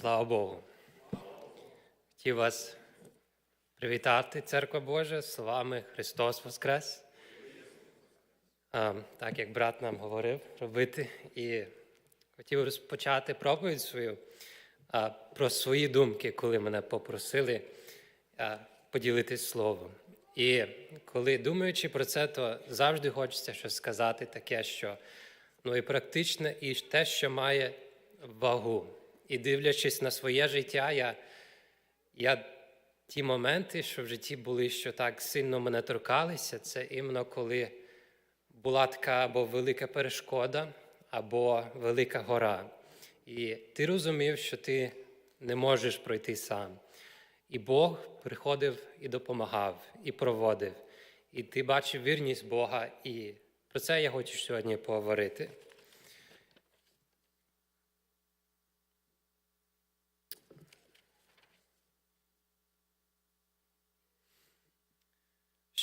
Слава Богу. Хотів вас привітати, Церква Божа, з вами Христос Воскрес. А, так як брат нам говорив робити, і хотів розпочати проповідь свою а, про свої думки, коли мене попросили а, поділитись словом. І коли думаючи про це, то завжди хочеться щось сказати таке, що ну і практичне, і те, що має вагу. І дивлячись на своє життя, я, я ті моменти, що в житті були, що так сильно мене торкалися, це іменно коли була така або велика перешкода, або велика гора. І ти розумів, що ти не можеш пройти сам. І Бог приходив і допомагав, і проводив. І ти бачив вірність Бога, і про це я хочу сьогодні поговорити.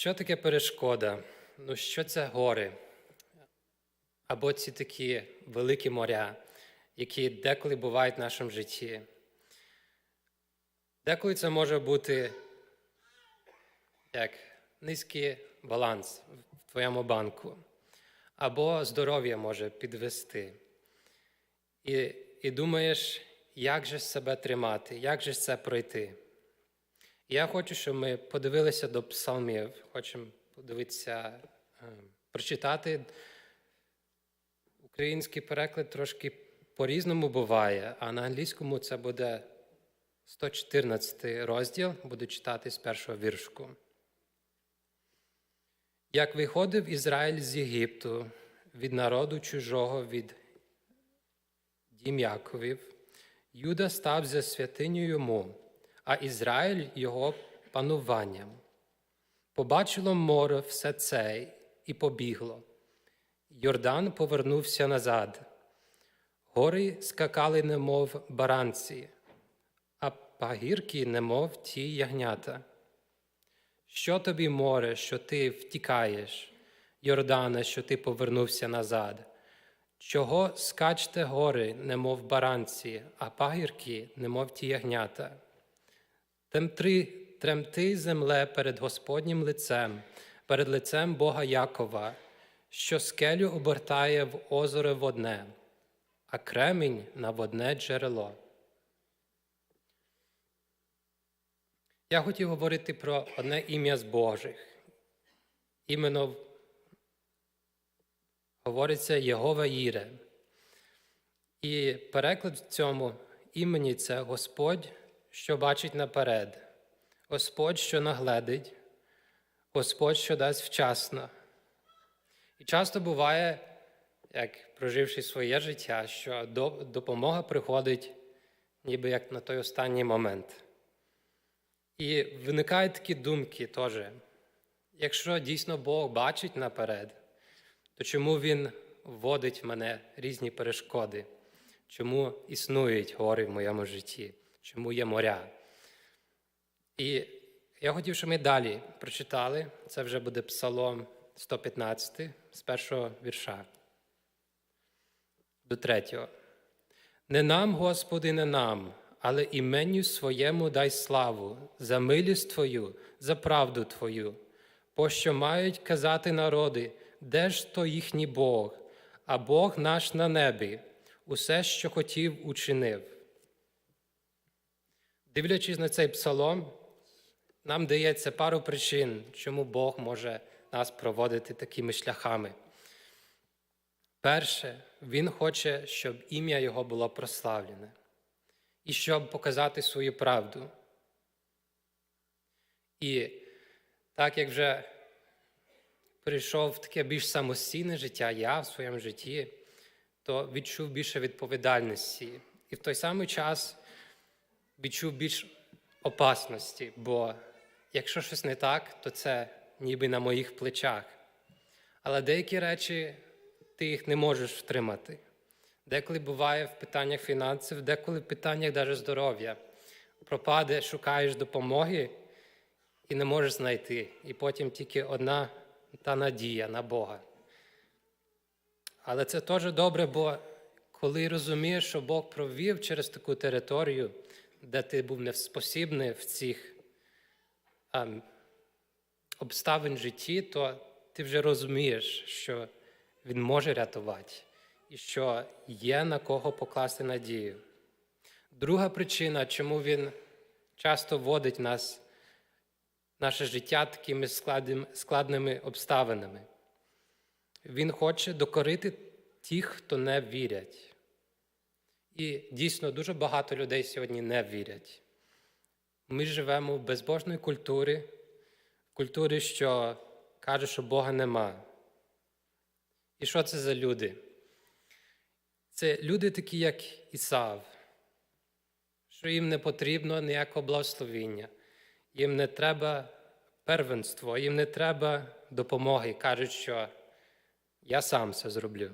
Що таке перешкода? Ну, що це гори? Або ці такі великі моря, які деколи бувають в нашому житті. Деколи це може бути як низький баланс в твоєму банку, або здоров'я може підвести. І, і думаєш, як же себе тримати, як же це пройти. Я хочу, щоб ми подивилися до псалмів, хочемо подивитися, е, прочитати. Український переклад трошки по-різному буває, а на англійському це буде 114 розділ, буду читати з першого віршку. Як виходив Ізраїль з Єгипту від народу чужого від дім Яковів, Юда став за святиню йому, а Ізраїль його пануванням. Побачило море все це і побігло. Йордан повернувся назад. Гори скакали, немов баранці, а пагірки, немов ті ягнята. Що тобі море, що ти втікаєш, Йордане, що ти повернувся назад? Чого скачте гори, немов баранці, а пагірки, немов ті ягнята? Темтри, тремти земле перед Господнім лицем, перед лицем Бога Якова, що скелю обертає в озеро водне, а кремінь на водне джерело. Я хотів говорити про одне ім'я з Божих. Іменно говориться Єгова Іре. І переклад в цьому імені це Господь, що бачить наперед, Господь, що нагледить, Господь, що дасть вчасно. І часто буває, як проживши своє життя, що допомога приходить ніби як на той останній момент. І виникають такі думки теж. Якщо дійсно Бог бачить наперед, то чому Він вводить в мене різні перешкоди? Чому існують гори в моєму житті? Чому є моря? І я хотів, щоб ми далі прочитали. Це вже буде Псалом 115 з першого вірша до третього. Не нам, Господи, не нам, але іменню своєму дай славу за милість Твою, за правду Твою, пощо мають казати народи, де ж то їхній Бог, а Бог наш на небі, усе, що хотів, учинив. Дивлячись на цей псалом, нам дається пару причин, чому Бог може нас проводити такими шляхами. Перше, Він хоче, щоб ім'я Його було прославлене і щоб показати свою правду. І так як вже прийшов в таке більш самостійне життя, я в своєму житті, то відчув більше відповідальності. І в той самий час відчув більш опасності, бо якщо щось не так, то це ніби на моїх плечах. Але деякі речі ти їх не можеш втримати. Деколи буває в питаннях фінансів, деколи в питаннях навіть здоров'я. Пропаде, шукаєш допомоги і не можеш знайти. І потім тільки одна та надія на Бога. Але це теж добре, бо коли розумієш, що Бог провів через таку територію, де ти був неспосібний в цих ем, обставин житті, то ти вже розумієш, що Він може рятувати і що є на кого покласти надію. Друга причина, чому він часто вводить нас, наше життя такими складними обставинами. Він хоче докорити тих, хто не вірять. І дійсно дуже багато людей сьогодні не вірять. Ми живемо в безбожній культурі, культурі, що каже, що Бога нема. І що це за люди? Це люди такі, як Ісав, що їм не потрібно ніякого благословіння, їм не треба первенство, їм не треба допомоги. Кажуть, що я сам це зроблю.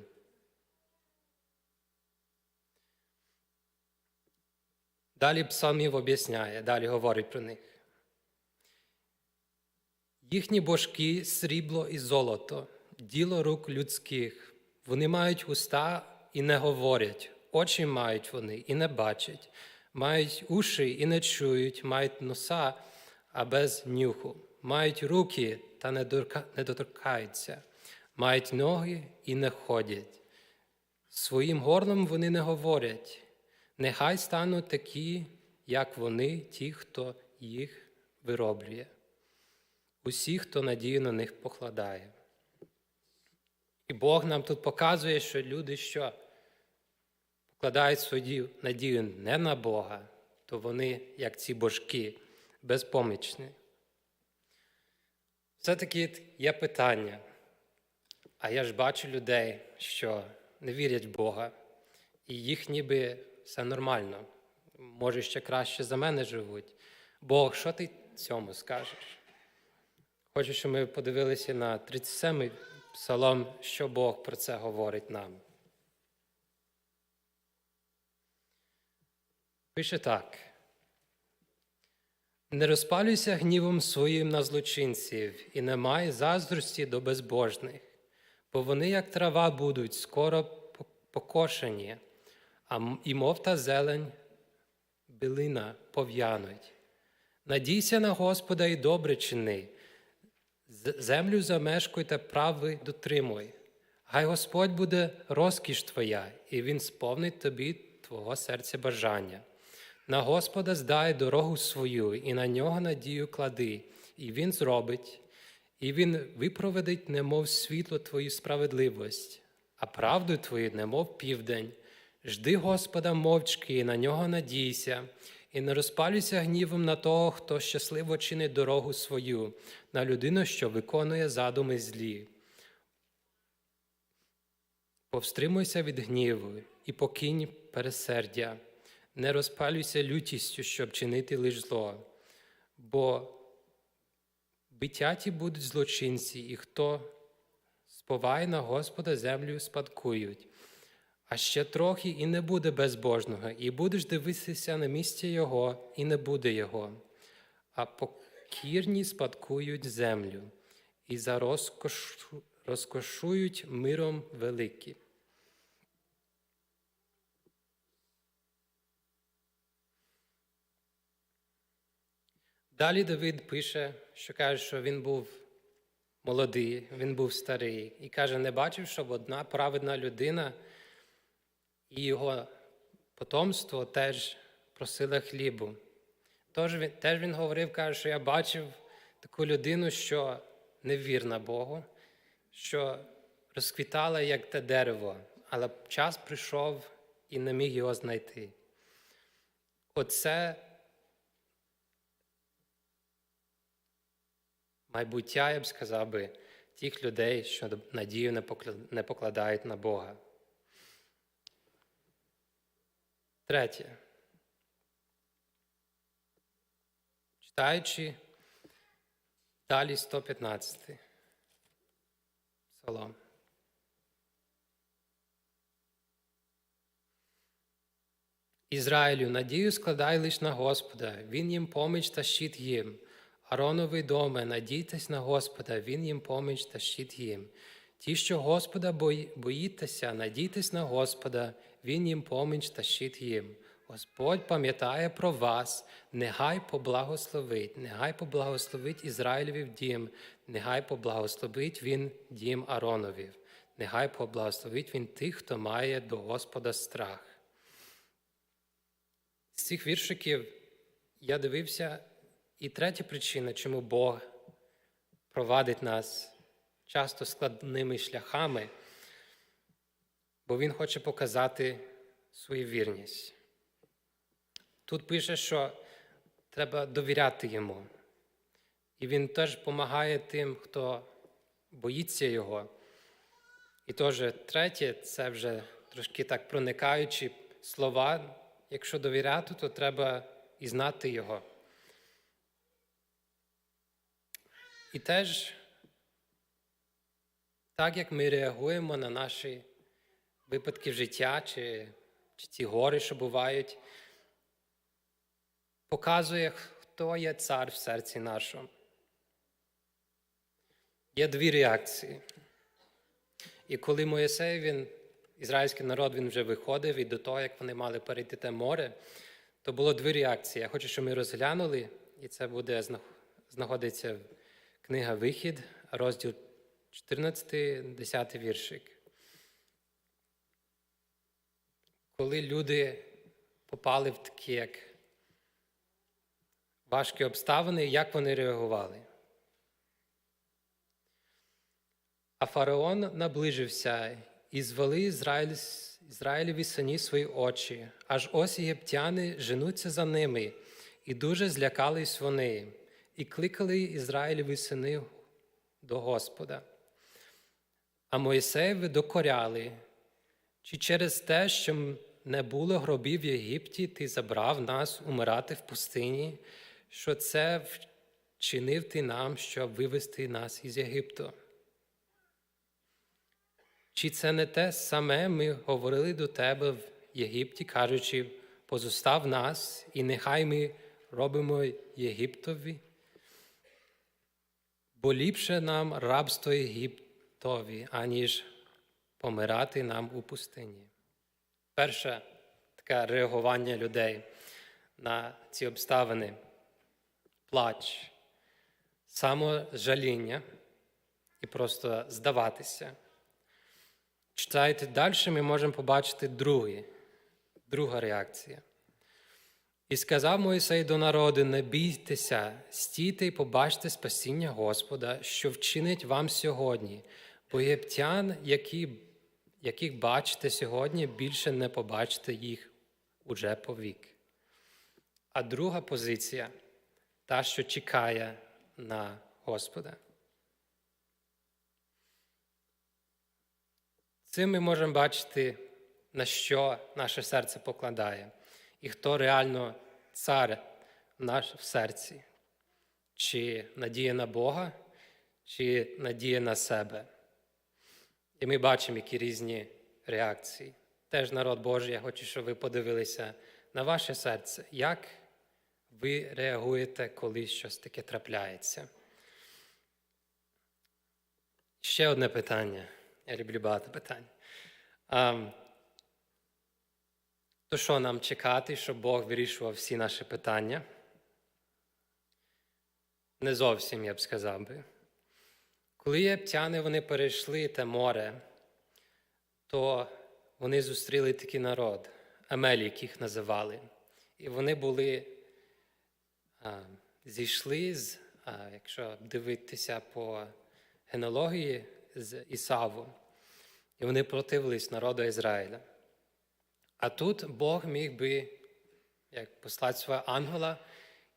Далі псалмів об'ясняє, далі говорить про них. Їхні божки срібло і золото, діло рук людських. Вони мають уста і не говорять, очі мають вони і не бачать, мають уші і не чують, мають носа, а без нюху, мають руки та не доторкаються, мають ноги і не ходять. Своїм горлом вони не говорять. Нехай стануть такі, як вони, ті, хто їх вироблює. Усі, хто надію на них покладає. І Бог нам тут показує, що люди, що покладають свою надію не на Бога, то вони, як ці божки, безпомічні. Все-таки є питання. А я ж бачу людей, що не вірять в Бога, і їх ніби все нормально. Може, ще краще за мене живуть. Бог, що ти цьому скажеш? Хочу, щоб ми подивилися на 37-й псалом, що Бог про це говорить нам. Пише так. Не розпалюйся гнівом своїм на злочинців і не май заздрості до безбожних, бо вони, як трава, будуть скоро покошені, а і мов та зелень билина пов'януть. Надійся на Господа і добре чини, землю замешкуй та прави дотримуй. Хай Господь буде розкіш твоя, і Він сповнить тобі твого серця бажання. На Господа здай дорогу свою, і на нього надію клади, і Він зробить, і Він випроведить, немов світло твою справедливість, а правду твою, немов південь. Жди Господа мовчки, і на нього надійся, і не розпалюйся гнівом на того, хто щасливо чинить дорогу свою, на людину, що виконує задуми злі. Повстримуйся від гніву і покинь пересердя, не розпалюйся лютістю, щоб чинити лиш зло, бо битяті будуть злочинці, і хто споває на Господа землю спадкують. А ще трохи і не буде безбожного, і будеш дивитися на місце Його, і не буде Його. А покірні спадкують землю, і за розкошу, розкошують миром великим. Далі Давид пише, що каже, що він був молодий, він був старий, і каже, не бачив, щоб одна праведна людина і його потомство теж просила хлібу. Тож він, теж він говорив, каже, що я бачив таку людину, що невірна Богу, що розквітала, як те дерево, але час прийшов і не міг його знайти. Оце майбуття, я б сказав би, тих людей, що надію не покладають на Бога. Третє. Читаючи далі 115 псалом. Ізраїлю, надію складай лиш на Господа, Він їм поміч та щит їм. Ароновий доме, надійтесь на Господа, Він їм поміч та щит їм. Ті, що Господа бої- боїтеся, надійтесь на Господа, він їм поміч та щит їм. Господь пам'ятає про вас, нехай поблагословить, нехай поблагословить Ізраїлевів дім, нехай поблагословить він дім Ароновів, нехай поблагословить він тих, хто має до Господа страх. З цих віршиків я дивився, і третя причина, чому Бог провадить нас часто складними шляхами, бо Він хоче показати свою вірність. Тут пише, що треба довіряти йому. І він теж допомагає тим, хто боїться його. І теж третє, це вже трошки так проникаючі слова. Якщо довіряти, то треба і знати його. І теж, так як ми реагуємо на наші випадки життя чи, чи ті гори, що бувають, показує, хто є цар в серці нашому. Є дві реакції. І коли Моїсей, він, ізраїльський народ, він вже виходив, і до того, як вони мали перейти те море, то було дві реакції. Я хочу, щоб ми розглянули, і це буде знаходиться книга Вихід, розділ 14, 10 віршик. Коли люди попали в такі як важкі обставини, як вони реагували? А фараон наближився і звели Ізраїль, Ізраїлеві сині свої очі, аж ось єптяни женуться за ними, і дуже злякались вони, і кликали Ізраїлеві сини до Господа. А Моїсеєві докоряли, чи через те, що не було гробів в Єгипті, ти забрав нас умирати в пустині, що це вчинив ти нам, щоб вивести нас із Єгипту. Чи це не те саме ми говорили до тебе в Єгипті, кажучи, позостав нас, і нехай ми робимо Єгиптові? Бо ліпше нам рабство Єгиптові, аніж помирати нам у пустині. Перше таке реагування людей на ці обставини плач, саможаління і просто здаватися. Читаєте далі, ми можемо побачити другий, друга реакція. І сказав Моїсей до народу: не бійтеся, стійте і побачте спасіння Господа, що вчинить вам сьогодні, бо єптян, які, яких бачите сьогодні, більше не побачите їх уже повік. А друга позиція та, що чекає на Господа. Цим ми можемо бачити, на що наше серце покладає, і хто реально цар наш в серці, чи надія на Бога, чи надія на себе. І ми бачимо, які різні реакції. Теж народ Божий, я хочу, щоб ви подивилися на ваше серце, як ви реагуєте, коли щось таке трапляється. Ще одне питання. Я люблю багато питань. А, то що нам чекати, щоб Бог вирішував всі наші питання? Не зовсім я б сказав би. Коли єптяни вони перейшли те море, то вони зустріли такий народ, Амелі, яких називали. І вони були, а, зійшли з, а, якщо дивитися по генеалогії, з Ісаву. І вони противились народу Ізраїля. А тут Бог міг би як послати свого ангела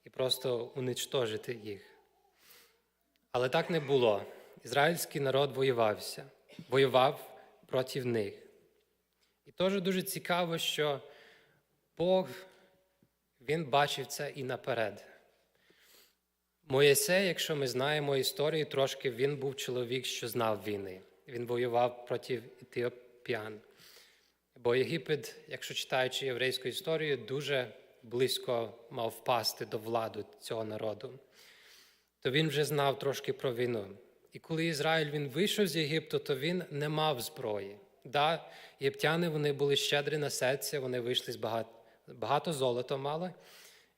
і просто уничтожити їх. Але так не було. Ізраїльський народ воювався, воював проти них. І теж дуже цікаво, що Бог він бачив це і наперед. Моїсей, якщо ми знаємо історію трошки, він був чоловік, що знав війни. Він воював проти етіопіян. Бо Єгипет, якщо читаючи єврейську історію, дуже близько мав впасти до влади цього народу. То він вже знав трошки про війну. І коли Ізраїль він вийшов з Єгипту, то він не мав зброї. Да, єптяни вони були щедрі на серце, вони вийшли з багато, багато золота мали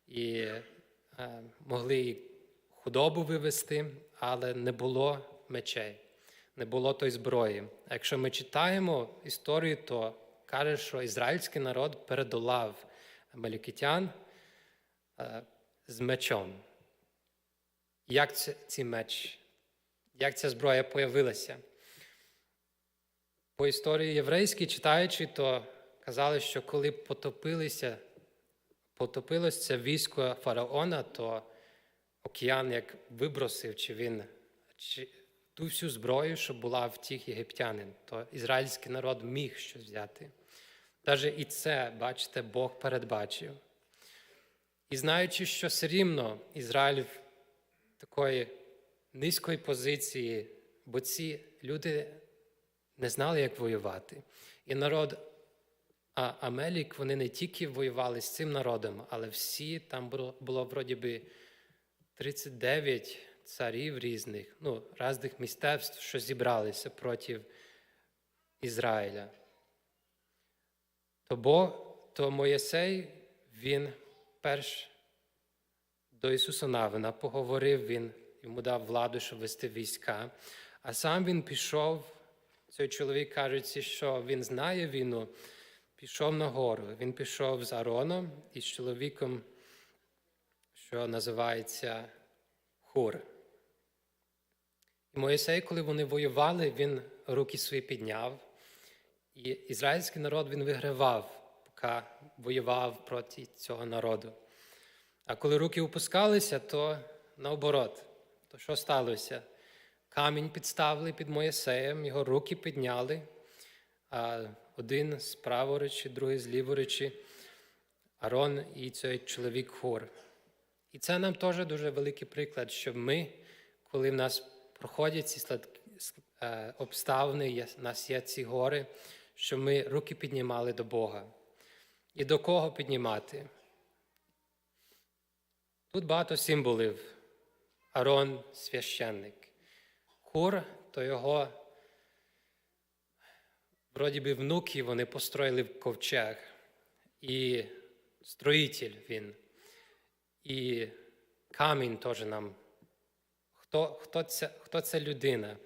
і е, могли і худобу вивести, але не було мечей, не було тої зброї. А якщо ми читаємо історію, то каже, що ізраїльський народ передолав амалікитян е, з мечом. Як це, ці меч, як ця зброя появилася? По історії єврейській, читаючи, то казали, що коли потопилися, потопилось це військо фараона, то океан як вибросив, чи він чи ту всю зброю, що була в тих єгиптянин, то ізраїльський народ міг щось взяти. Навіть і це, бачите, Бог передбачив. І знаючи, що все рівно Ізраїль в такої низької позиції, бо ці люди не знали, як воювати. І народ а Амелік, вони не тільки воювали з цим народом, але всі там було, було вроді би 39 царів різних, ну, різних містечств, що зібралися проти Ізраїля. То, Бог, то Моєсей, він перш до Ісуса Навина поговорив, він йому дав владу, щоб вести війська, а сам він пішов. Цей чоловік кажеться, що він знає війну, пішов на гору. Він пішов з Ароном і з чоловіком, що називається Хур. І Моїсей, коли вони воювали, він руки свої підняв. І ізраїльський народ він вигравав, поки воював проти цього народу. А коли руки опускалися, то наоборот, то що сталося? Камінь підставили під Моїсеєм, його руки підняли, а один з праворечі, другий з ліворечі, Арон і цей чоловік Хур. І це нам теж дуже великий приклад, що ми, коли в нас проходять ці е, обставини, в нас є ці гори, що ми руки піднімали до Бога. І до кого піднімати? Тут багато символів. Арон священник. Хур, то його, вроді би, внуки, вони построїли в ковчег. І строїтель він. І камінь теж нам. Хто, хто, це, хто це людина,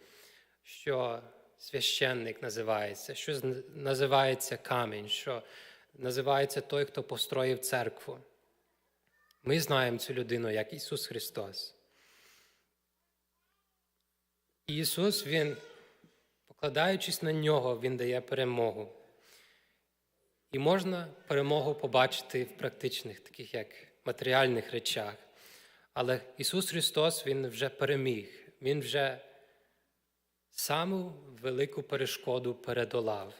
що священник називається, що називається камінь, що називається той, хто построїв церкву. Ми знаємо цю людину як Ісус Христос. Ісус, Він, покладаючись на нього, Він дає перемогу. І можна перемогу побачити в практичних, таких як матеріальних речах. Але Ісус Христос Він вже переміг, Він вже саму велику перешкоду передолав.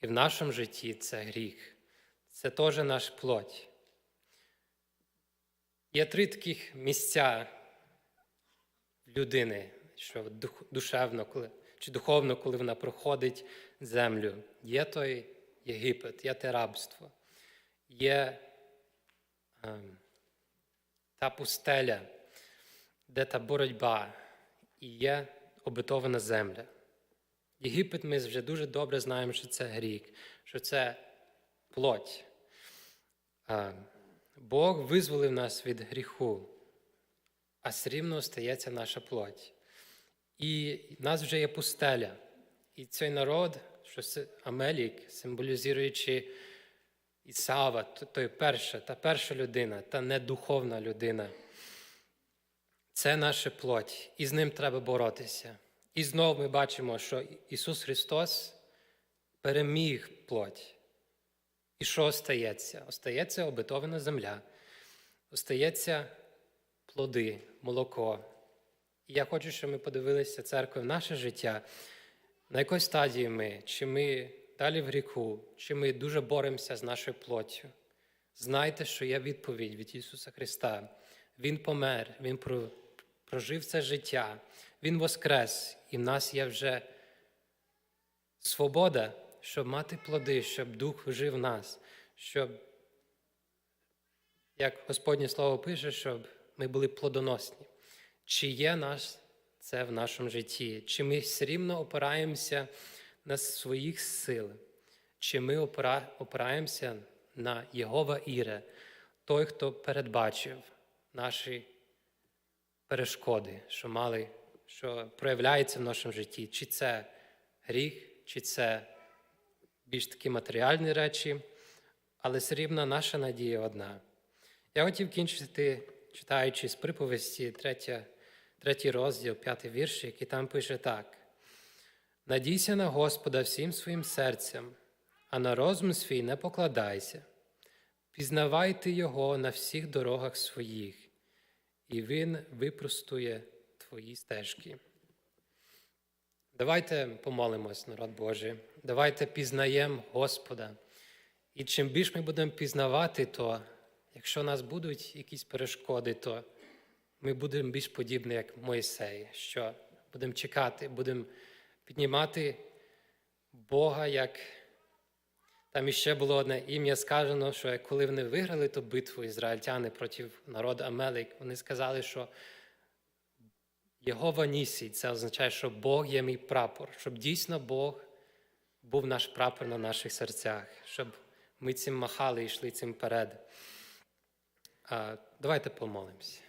І в нашому житті це гріх, це теж наш плоть. Є три таких місця людини, що душевно, коли, чи духовно, коли вона проходить землю. Є той Єгипет, є те рабство, є ем, та пустеля, де та боротьба, і є обетована земля. Єгипет ми вже дуже добре знаємо, що це гріх, що це плоть. А, Бог визволив нас від гріху, а все рівно остається наша плоть. І в нас вже є пустеля. І цей народ, що Амелік, символізуючи Ісава, той перша, та перша людина, та недуховна людина. Це наша плоть, і з ним треба боротися. І знову ми бачимо, що Ісус Христос переміг плоть. І що остається? Остається обетована земля, остається плоди, молоко. Я хочу, щоб ми подивилися церкву в наше життя, на якій стадії ми, чи ми далі в гріху, чи ми дуже боремося з нашою плоттю. Знайте, що є відповідь від Ісуса Христа. Він помер, Він прожив це життя, Він воскрес, і в нас є вже свобода, щоб мати плоди, щоб Дух жив в нас, щоб, як Господнє Слово пише, щоб ми були плодоносні. Чи є нас це в нашому житті? Чи ми все рівно опираємося на своїх сил, чи ми опира- опираємося на Єгова Іре, той, хто передбачив наші перешкоди, що мали, що проявляються в нашому житті, чи це гріх, чи це більш такі матеріальні речі, але все рівно наша надія одна. Я хотів кінчити, читаючи з приповісті, третя, третій розділ, п'ятий вірш, який там пише так: Надійся на Господа всім своїм серцем, а на розум свій не покладайся. Пізнавайте Його на всіх дорогах своїх, і Він випростує твої стежки. Давайте помолимось, народ Божий. Давайте пізнаємо Господа. І чим більше ми будемо пізнавати, то якщо у нас будуть якісь перешкоди, то ми будемо більш подібні, як Мойсей, що будемо чекати, будемо піднімати Бога, як там іще було одне ім'я сказано, що коли вони виграли ту битву ізраїльтяни проти народу Амелик, вони сказали, що Єгова Нісій, це означає, що Бог є мій прапор, щоб дійсно Бог був наш прапор на наших серцях, щоб ми цим махали і йшли цим вперед. Давайте помолимося.